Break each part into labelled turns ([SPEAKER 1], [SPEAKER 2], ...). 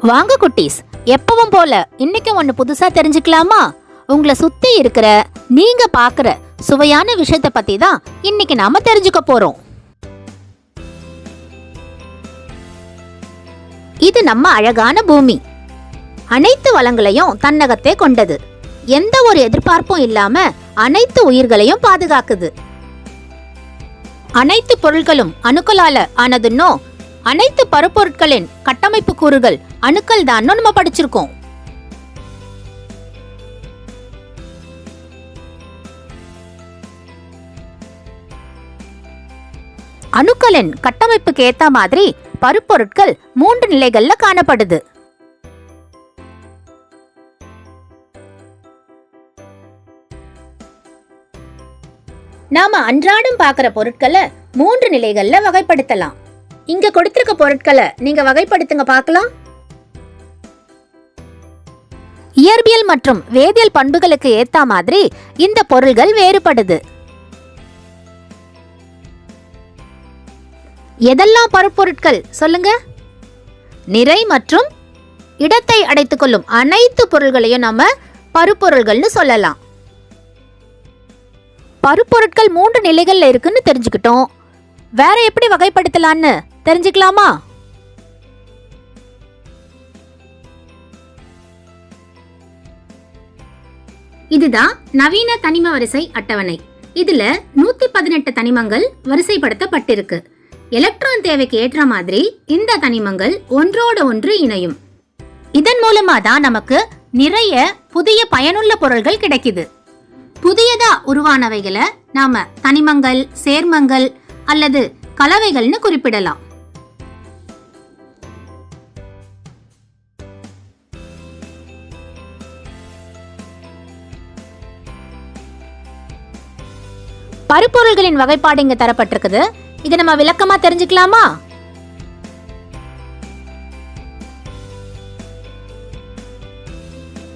[SPEAKER 1] வாங்க குட்டீஸ். எப்பவும் போல இன்னைக்கு ஒண்ணு புதுசா தெரிஞ்சுக்கலாமா? உங்களை சுத்தி இருக்கிற நீங்க பாக்குற சுவையான விஷயத்த பத்தி தான் இன்னைக்கு நாம தெரிஞ்சுக்க போறோம். இது நம்ம அழகான பூமி. அனைத்து வளங்களையும் தன்னகத்தே கொண்டது. எந்த ஒரு எதிர்பார்ப்பும் இல்லாம அனைத்து உயிர்களையும் பாதுகாக்குது. அனைத்து பொருட்களும் அணுக்களால ஆனதுன்னோ அனைத்து பருப்பொருட்களின் கட்டமைப்பு கூறுகள் அணுக்கள் தான். நம்ம படிச்சிருக்கோம். அணுக்களின் கட்டமைப்புக்கு ஏத்த மாதிரி பருப்பொருட்கள் மூன்று நிலைகள்ல காணப்படுது. நாம அன்றாடம் பாக்குற பொருட்களை மூன்று நிலைகள்ல வகைப்படுத்தலாம். இங்க கொடுத்திருக்க பொருட்களை நீங்க வகைப்படுத்துங்க பார்க்கலாம். இயற்பியல் மற்றும் வேதியியல் பண்புகளுக்கு ஏத்த மாதிரி இந்த பொருள்கள் வேறுபடுது. எதெல்லாம் பருப்பொருட்கள் சொல்லுங்க? நிறை மற்றும் இடத்தை அடைத்துக் கொள்ளும் அனைத்து பொருள்களையும் நம்ம பருப்பொருள்கள்னு சொல்லலாம். பருப்பொருட்கள் மூன்று நிலைகளில் இருக்குன்னு தெரிஞ்சுக்கிட்டோம். வேற எப்படி வகைப்படுத்தலாம்னு? தெரிஞ்சுக்கலாமா? இதுதான் நவீன தனிம வரிசை அட்டவணை. இதுல நூத்தி பதினெட்டு தனிமங்கள் வரிசைப்படுத்தப்பட்டிருக்கு. எலக்ட்ரான் தேவைக்கு ஏற்ற மாதிரி இந்த தனிமங்கள் ஒன்றோட ஒன்று இணையும். இதன் மூலமா தான் நமக்கு நிறைய புதிய பயனுள்ள பொருள்கள் கிடைக்குது. புதியதா உருவானவைகளை நாம தனிமங்கள் சேர்மங்கள் அல்லது கலவைகள்னு குறிப்பிடலாம். பருப்பொருள்களின் வகைப்பாடு இங்க தரப்பட்டிருக்குது. இதை நம்ம விளக்கமா தெரிஞ்சுக்கலாமா?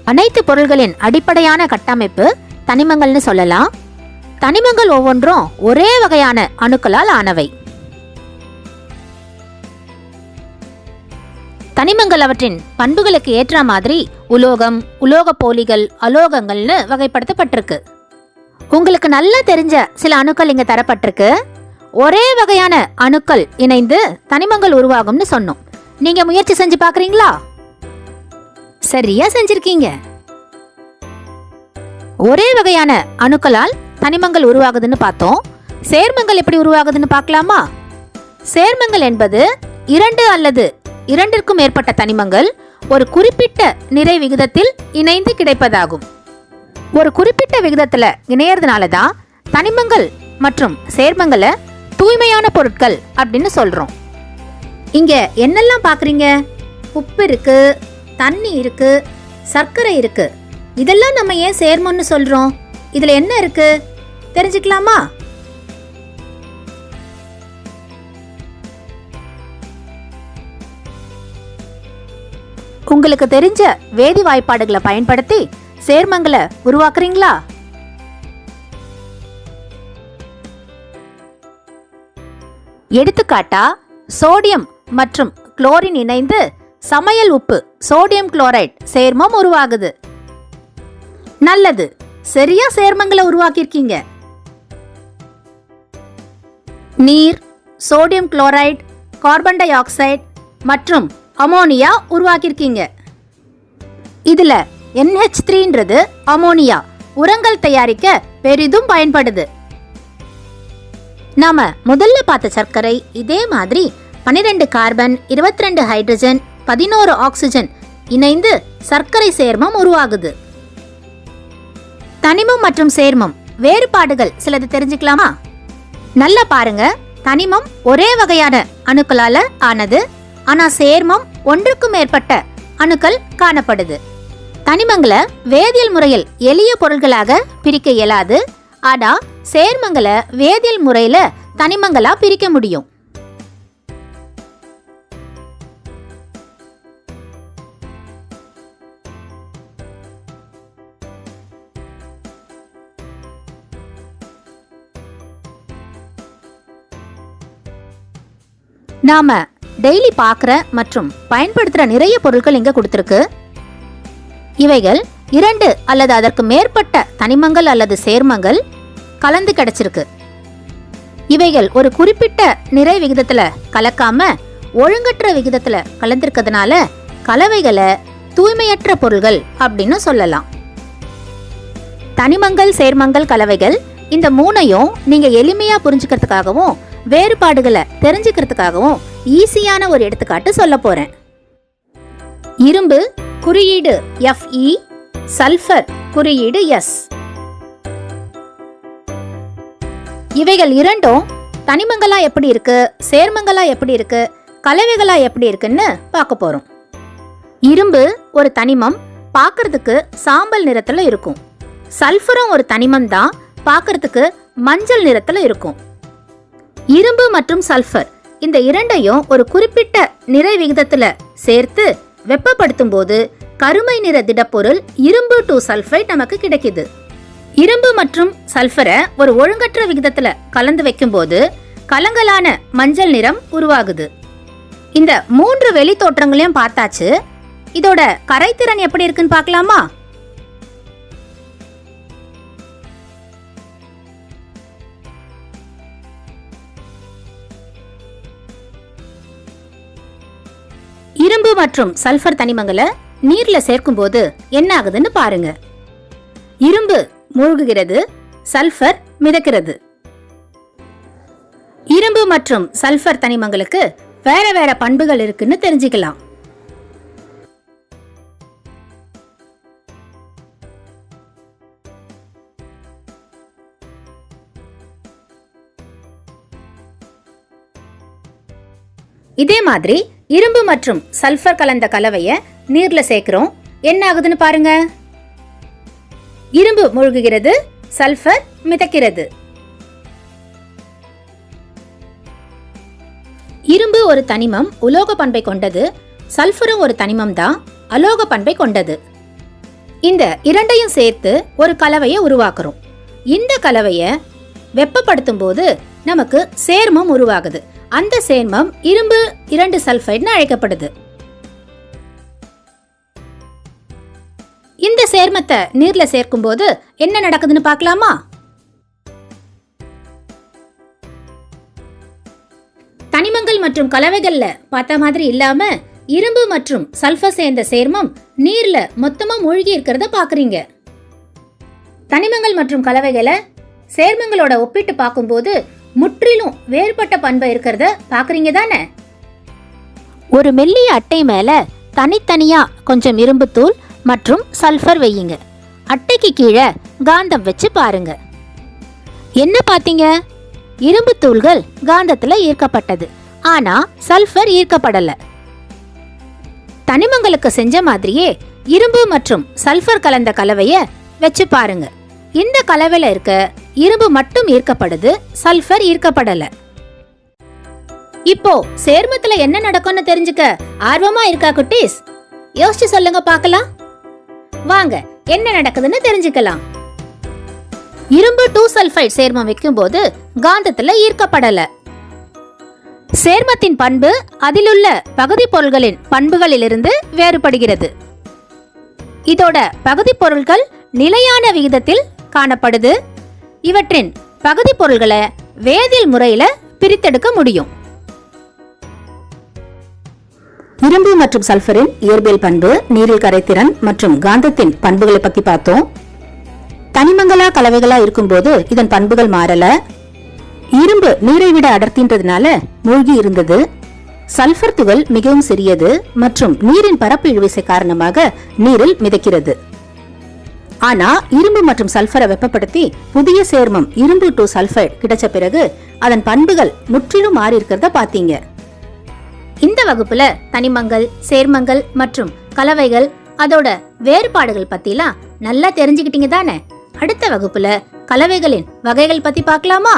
[SPEAKER 1] அனைத்து பொருள்களின் அடிப்படையான கட்டமைப்பு தனிமங்கள்னு சொல்லலாம். தனிமங்கள் ஒவ்வொன்றும் ஒரே வகையான அணுக்களால் ஆனவை. தனிமங்கள் அவற்றின் பண்புகளுக்கு ஏற்ற மாதிரி உலோகம் உலோக போலிகள் அலோகங்கள்னு வகைப்படுத்தப்பட்டிருக்கு. உங்களுக்கு நல்லா தெரிஞ்ச சில அணுக்கள் இங்க தரப்பட்டிருக்கு. ஒரே வகையான அணுக்கள் இணைந்து தனிமங்கள் உருவாகும்னு சொன்னோம். நீங்க முயற்சி செஞ்சு பாக்குறீங்களா? சரியா செஞ்சிருக்கீங்க. ஒரே வகையான அணுக்களால் தனிமங்கள் உருவாகுதுன்னு பார்த்தோம். சேர்மங்கள் எப்படி உருவாகுதுன்னு பார்க்கலாமா? சேர்மங்கள் என்பது இரண்டு அல்லது இரண்டிற்கும் மேற்பட்ட தனிமங்கள் ஒரு குறிப்பிட்ட நிறை விகிதத்தில் இணைந்து கிடைப்பதாகும். ஒரு குறிப்பிட்ட விகிதத்தில் இணையறதுனால தான் தனிமங்கள் மற்றும் சேர்மங்களை தூய்மையான பொருட்கள் அப்படின்னு சொல்கிறோம் இங்கே என்னெல்லாம் பார்க்குறீங்க உப்பு இருக்குது தண்ணி இருக்குது சர்க்கரை இருக்குது இதெல்லாம் நம்ம ஏன் சேர்மம்னு சொல்கிறோம் இதில் என்ன இருக்குது தெரிஞ்சுக்கலாமா? உங்களுக்கு தெரிஞ்ச வேதி வாய்ப்பாடுகளை பயன்படுத்தி சேர்மங்களை உருவாக்குறீங்களா? எடுத்துக்காட்டா சோடியம் மற்றும் குளோரின் இணைந்து சமையல் உப்பு சோடியம் குளோரைட் சேர்மம் உருவாகுது. நல்லது. சரியா சேர்மங்களை உருவாக்கியிருக்கீங்க. நீர் sodium chloride carbon dioxide மற்றும் அமோனியா உருவாக்கியிருக்கீங்க. இதுல என்ஹெச் த்ரீன்றது அமோனியா. உரங்கள் தயாரிக்க பெரிதும் பயன்படுது. நாம முதல்ல பார்த்த சர்க்கரை இதே மாதிரி 12 கார்பன் 22 ஹைட்ரஜன் பதினோரு ஆக்சிஜன் இணைந்து சர்க்கரை சேர்மம் உருவாகுது. தனிமம் மற்றும் சேர்மம் வேறுபாடுகள் சிலது தெரிஞ்சுக்கலாமா? நல்லா பாருங்க. தனிமம் ஒரே வகையான அணுக்களால ஆனது ஆனா சேர்மம் ஒன்றுக்கும் மேற்பட்ட அணுக்கள் காணப்படுது. தனிமங்களை வேதியியல் முறையில் எளிய பொருள்களாக பிரிக்க இயலாது. ஆனா சேர்மங்களை வேதியியல் முறையில தனிமங்களா பிரிக்க முடியும். நாம டெய்லி பார்க்குற மற்றும் பயன்படுத்துகிற நிறைய பொருட்கள் இங்கே கொடுத்துருக்கு. இவைகள் இரண்டு அல்லது அதற்கு மேற்பட்ட தனிமங்கள் அல்லது சேர்மங்கள் கலந்து கிடைச்சிருக்கு. இவைகள் ஒரு குறிப்பிட்ட நிறை விகிதத்துல கலக்காம ஒழுங்கற்ற விகிதத்துல கலந்திருக்கிறதுனால கலவைகளை தூய்மையற்ற பொருள்கள் அப்படின்னு சொல்லலாம். தனிமங்கள் சேர்மங்கள் கலவைகள் இந்த மூணையும் நீங்க எளிமையா புரிஞ்சுக்கிறதுக்காகவும் வேறுபாடுகளை தெரிஞ்சுக்கிறதுக்காகவும் ஈஸியான ஒரு எடுத்துக்காட்டு சொல்ல போறேன். இரும்பு குறியீடு எஃப்இ சல்ஃபர் குறியீடு எஸ் இவைகள் இரண்டும் தனிமங்களா எப்படி இருக்கு சேர்மங்களா எப்படி இருக்கு கலவைகளா எப்படி இருக்குன்னு பார்க்க போறோம். இரும்பு ஒரு தனிமம் பார்க்கறதுக்கு சாம்பல் நிறத்துல இருக்கும். சல்ஃபரும் ஒரு தனிமம் தான் பார்க்கறதுக்கு மஞ்சள் நிறத்துல இருக்கும். இரும்பு மற்றும் சல்ஃபர் இந்த இரண்டையும் ஒரு குறிப்பிட்ட நிறை விகிதத்துல சேர்த்து வெப்பப்படுத்தும் போது கருமை நிற திடப்பொருள் இரும்பு டு சல்ஃபைட் நமக்கு கிடைக்குது. இரும்பு மற்றும் சல்ஃபரை ஒரு ஒழுங்கற்ற விகிதத்துல கலந்து வைக்கும்போது கலங்கலான மஞ்சள் நிறம் உருவாகுது. இந்த மூன்று வெளி தோற்றங்களையும் பார்த்தாச்சு. இதோட கரைத்திறன் எப்படி இருக்குன்னு பார்க்கலாமா? மற்றும் சல்ஃபர் தனிமங்களை நீர்ல சேர்க்கும் போது என்ன ஆகுதுன்னு பாருங்க. இரும்பு மூழ்குகிறது சல்ஃபர் மிதக்கிறது. இரும்பு மற்றும் சல்ஃபர் தனிமங்களுக்கு வேற வேற பண்புகள் இருக்குன்னு தெரிஞ்சுக்கலாம். இதே மாதிரி இரும்பு மற்றும் சல்ஃபர் கலந்த கலவைய நீர்ல சேர்க்கிறோம். என்ன ஆகுதுன்னு பாருங்க. இரும்பு மூழ்குகிறது சல்ஃபர் மிதக்கிறது. இரும்பு ஒரு தனிமம் உலோக பண்பை கொண்டது சல்ஃபரும் ஒரு தனிமம் தான் அலோக பண்பை கொண்டது. இந்த இரண்டையும் சேர்த்து ஒரு கலவையை உருவாக்குறோம். இந்த கலவையை வெப்பப்படுத்தும் போது நமக்கு சேர்மம் உருவாகுது. அந்த சேர்மம் இரும்பு இரண்டு சல்ஃபைட்னு அழைக்கப்படுது. இந்த சேர்மத்தை நீர்ல சேர்க்கும் போது என்ன நடக்குதுன்னு பார்க்கலாமா? தனிமங்கள் மற்றும் கலவைகள்ல பார்த்த மாதிரி இல்லாம இரும்பு மற்றும் சல்ஃபர் சேர்ந்த சேர்மம் நீர்ல மொத்தமா மூழ்கி இருக்கிறத பாக்குறீங்க தனிமங்கள் மற்றும் கலவைகளை சேர்மங்களோட ஒப்பிட்டு பார்க்கும்போது முற்றிலும் வேறுபட்ட பண்பு இருக்கிறத பாக்குறீங்க தானே? ஒரு மெல்லிய அட்டை மேல தனித்தனியா கொஞ்சம் இரும்புத்தூள் மற்றும் சல்ஃபர் வையுங்க. அட்டைக்கு கீழே காந்தம் வச்சு பாருங்க. என்ன பார்த்தீங்க? இரும்பு தூள்கள் காந்தத்துல ஈர்க்கப்பட்டது. ஆனா சல்ஃபர் ஈர்க்கப்படல. தனிமங்களுக்கு செஞ்ச மாதிரியே இரும்பு மற்றும் சல்ஃபர் கலந்த கலவையை வச்சு பாருங்கள் இந்த கலவையில இருக்க இரும்பு மட்டும் ஈர்க்கப்படுது சல்ஃபர் ஈர்க்கப்படல. இப்போ சேர்மத்துல என்ன நடக்கும்னு தெரிஞ்சுக்க ஆர்வமா இருக்கா குட்டீஸ்? யோசிச்சு சொல்லுங்க பார்க்கலாம். வாங்க என்ன நடக்குதுன்னு தெரிஞ்சுக்கலாம். இரும்பு டூ சல்ஃபைட் சேர்மம் வைக்கும்போது காந்தத்துல ஈர்க்கப்படல. சேர்மத்தின் பண்பு அதிலுள்ள பகுதி பொருள்களின் பண்புகளிலிருந்து வேறுபடுகிறது. இதோட பகுதி பொருட்கள் நிலையான விகிதத்தில் காணப்படுது. இவற்றின் பகுதி பொருள்களை வேதியியல் முறையில பிரித்தெடுக்க முடியும். இரும்பு மற்றும் சல்பரின் இயற்பியல் பண்பு நீரில் கரைத்திறன் மற்றும் காந்தத்தின் பண்புகளை பத்தி பார்த்தோம். தனிமங்களா கலவைகளா இருக்கும்போது இதன் பண்புகள் மாறல. இரும்பு நீரை விட அடர்த்தின்றதுனால மூழ்கி இருந்தது. சல்பர் துகள் மிகவும் சிறியது மற்றும் நீரின் பரப்பு இழுவிசை காரணமாக நீரில் மிதக்கிறது. ஆனா இரும்பு மற்றும் சல்ஃபரை வெப்பப்படுத்தி புதிய சேர்மம் இரும்பு டு சல்ஃபைட் கிடைச்ச பிறகு அதன் பண்புகள் முற்றிலும் மாறி இருக்கிறத பாத்தீங்க இந்த வகுப்புல தனிமங்கள் சேர்மங்கள் மற்றும் கலவைகள் அதோட வேறுபாடுகள் பத்திலாம் நல்லா தெரிஞ்சுக்கிட்டீங்க தானே? அடுத்த வகுப்புல கலவைகளின் வகைகள் பத்தி பார்க்கலாமா?